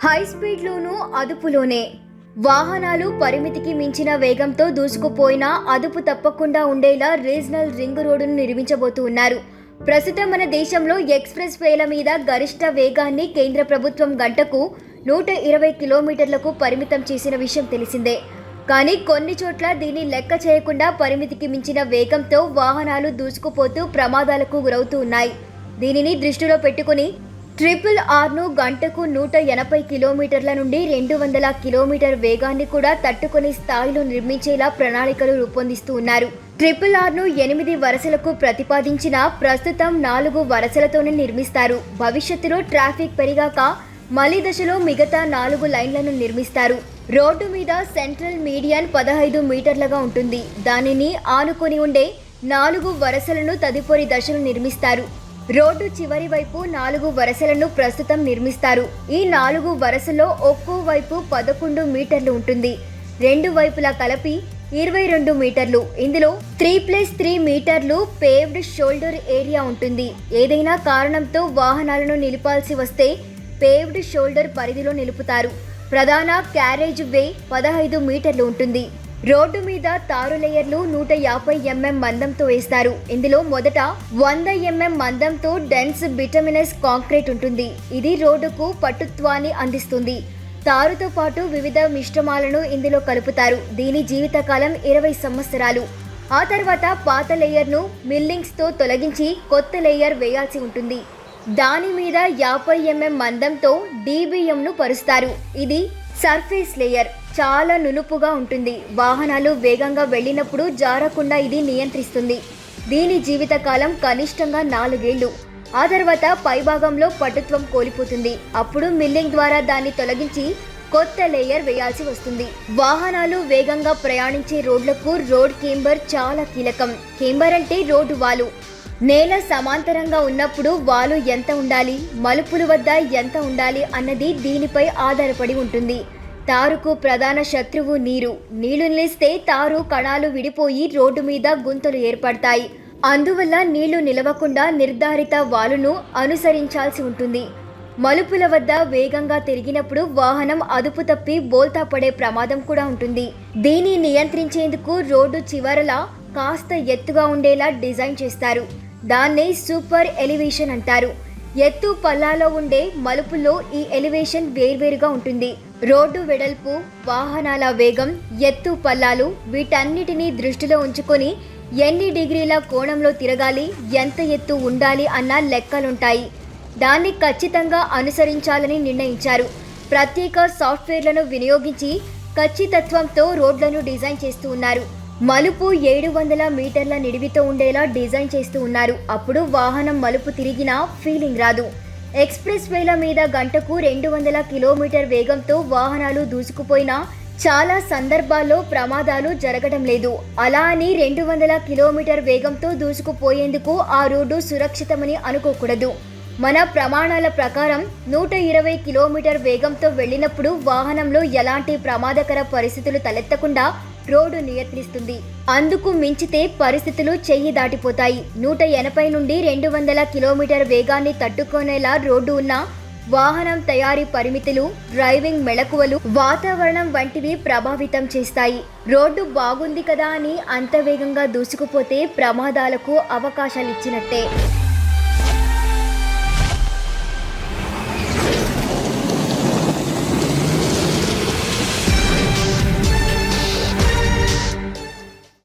High స్పీడ్లోనూ అదుపులోనే. వాహనాలు పరిమితికి మించిన వేగంతో దూసుకుపోయినా అదుపు తప్పకుండా ఉండేలా రీజనల్ రింగ్ రోడ్డును నిర్మించబోతూ ఉన్నారు ప్రస్తుతం మన దేశంలో ఎక్స్ప్రెస్ వేల మీద గరిష్ట వేగాన్ని కేంద్ర ప్రభుత్వం గంటకు నూట ఇరవై కిలోమీటర్లకు పరిమితం చేసిన విషయం తెలిసిందే. కానీ కొన్ని చోట్ల దీన్ని లెక్క చేయకుండా పరిమితికి మించిన వేగంతో వాహనాలు దూసుకుపోతూ ప్రమాదాలకు గురవుతూ ఉన్నాయి. దీనిని దృష్టిలో పెట్టుకుని ట్రిపుల్ ఆర్ను గంటకు నూట ఎనభై కిలోమీటర్ల నుండి రెండు వందల కిలోమీటర్ వేగాన్ని కూడా తట్టుకునే స్థాయిలో నిర్మించేలా ప్రణాళికలు రూపొందిస్తూ ఉన్నారు. ట్రిపుల్ ఆర్ను ఎనిమిది వరుసలకు ప్రతిపాదించిన ప్రస్తుతం నాలుగు వరుసలతోనే నిర్మిస్తారు. భవిష్యత్తులో ట్రాఫిక్ పెరిగాక మలి దశలో మిగతా నాలుగు లైన్లను నిర్మిస్తారు. రోడ్డు మీద సెంట్రల్ మీడియన్ పదహైదు మీటర్లుగా ఉంటుంది. దానిని ఆనుకొని ఉండే నాలుగు వరుసలను తదుపరి దశలు నిర్మిస్తారు. రోడ్డు చివరి వైపు నాలుగు వరుసలను ప్రస్తుతం నిర్మిస్తారు. ఈ నాలుగు వరుసలో ఒక్కో వైపు పదకొండు మీటర్లు ఉంటుంది. రెండు వైపులా కలిపి ఇరవై రెండు మీటర్లు. ఇందులో త్రీ ప్లస్ త్రీ మీటర్లు పేవ్డ్ షోల్డర్ ఏరియా ఉంటుంది. ఏదైనా కారణంతో వాహనాలను నిలిపాల్సి వస్తే పేవ్డ్ షోల్డర్ పరిధిలో నిలుపుతారు. ప్రధాన క్యారేజ్ వే పదహైదు మీటర్లు ఉంటుంది. రోడ్డు మీద తారు లేయర్లు నూట యాభై ఎంఎం మందంతో వేస్తారు. ఇందులో మొదట వంద ఎంఎం మందంతో డెన్స్ బిటమినస్ కాంక్రీట్ ఉంటుంది. ఇది రోడ్డుకు పట్టుత్వాన్ని అందిస్తుంది. తారుతో పాటు వివిధ మిశ్రమాలను ఇందులో కలుపుతారు. దీని జీవితకాలం ఇరవై సంవత్సరాలు. ఆ తర్వాత పాత లేయర్ను మిల్లింగ్స్తో తొలగించి కొత్త లేయర్ వేయాల్సి ఉంటుంది. దాని మీద యాభై ఎంఎం మందంతో డీబీఎంను పరుస్తారు. ఇది సర్ఫేస్ లేయర్ చాలా నునుపుగా ఉంటుంది. వాహనాలు వేగంగా వెళ్ళినప్పుడు జారకుండా ఇది నియంత్రిస్తుంది. దీని జీవితకాలం కనిష్టంగా నాలుగేళ్ళు. ఆ తర్వాత పైభాగంలో పటుత్వం కోల్పోతుంది. అప్పుడు మిల్లింగ్ ద్వారా దాన్ని తొలగించి కొత్త లేయర్ వేయాల్సి వస్తుంది. వాహనాలు వేగంగా ప్రయాణించే రోడ్లకు రోడ్ కేంబర్ చాలా కీలకం. కేంబర్ అంటే రోడ్డు వాలు. నేల సమాంతరంగా ఉన్నప్పుడు వాలు ఎంత ఉండాలి? మలుపుల వద్ద ఎంత ఉండాలి? అన్నది దీనిపై ఆధారపడి ఉంటుంది. తారుకు ప్రధాన శత్రువు నీరు. నీళ్ళు నిలిస్తే తారు కణాలు విడిపోయి రోడ్డు మీద గుంతలు ఏర్పడతాయి. అందువల్ల నీళ్ళు నిలవకుండా నిర్ధారిత వాలును అనుసరించాల్సి ఉంటుంది. మలుపుల వద్ద వేగంగా తిరిగినప్పుడు వాహనం అదుపు తప్పి బోల్తా పడే ప్రమాదం కూడా ఉంటుంది. దీన్ని నియంత్రించేందుకు రోడ్డు చివరల కాస్త ఎత్తుగా ఉండేలా డిజైన్ చేస్తారు. దాన్నే సూపర్ ఎలివేషన్ అంటారు. ఎత్తు పల్లాలో ఉండే మలుపుల్లో ఈ ఎలివేషన్ వేర్వేరుగా ఉంటుంది. రోడ్డు వెడల్పు వాహనాల వేగం ఎత్తు పల్లాలు వీటన్నిటినీ దృష్టిలో ఉంచుకొని ఎన్ని డిగ్రీల కోణంలో తిరగాలి ఎంత ఎత్తు ఉండాలి అన్న లెక్కలుంటాయి. దాన్ని ఖచ్చితంగా అనుసరించాలని నిర్ణయించారు. ప్రత్యేక సాఫ్ట్వేర్లను వినియోగించి ఖచ్చితత్వంతో రోడ్లను డిజైన్ చేస్తూ ఉన్నారు. మలుపు ఏడు వందల మీటర్ల నిడివితో ఉండేలా డిజైన్ చేస్తూ ఉన్నారు. అప్పుడు వాహనం మలుపు తిరిగినా ఫీలింగ్ రాదు. ఎక్స్ప్రెస్ వేల మీద గంటకు రెండు వందల కిలోమీటర్ వేగంతో వాహనాలు దూసుకుపోయినా చాలా సందర్భాల్లో ప్రమాదాలు జరగడం లేదు. అలా అని రెండు వందల కిలోమీటర్ వేగంతో దూసుకుపోయేందుకు ఆ రోడ్డు సురక్షితమని అనుకోకూడదు. మన ప్రమాణాల ప్రకారం నూట ఇరవై కిలోమీటర్ వేగంతో వెళ్ళినప్పుడు వాహనంలో ఎలాంటి ప్రమాదకర పరిస్థితులు తలెత్తకుండా రోడ్డు నియంత్రిస్తుంది. అందుకు మించితే పరిస్థితులు చెయ్యి దాటిపోతాయి. నూట ఎనభై నుండి రెండు వందల కిలోమీటర్ వేగాన్ని తట్టుకునేలా రోడ్డు ఉన్న వాహనం తయారీ పరిమితులు డ్రైవింగ్ మెళకువలు వాతావరణం వంటివి ప్రభావితం చేస్తాయి. రోడ్డు బాగుంది కదా అని అంత వేగంగా దూసుకుపోతే ప్రమాదాలకు అవకాశాలు ఇచ్చినట్టే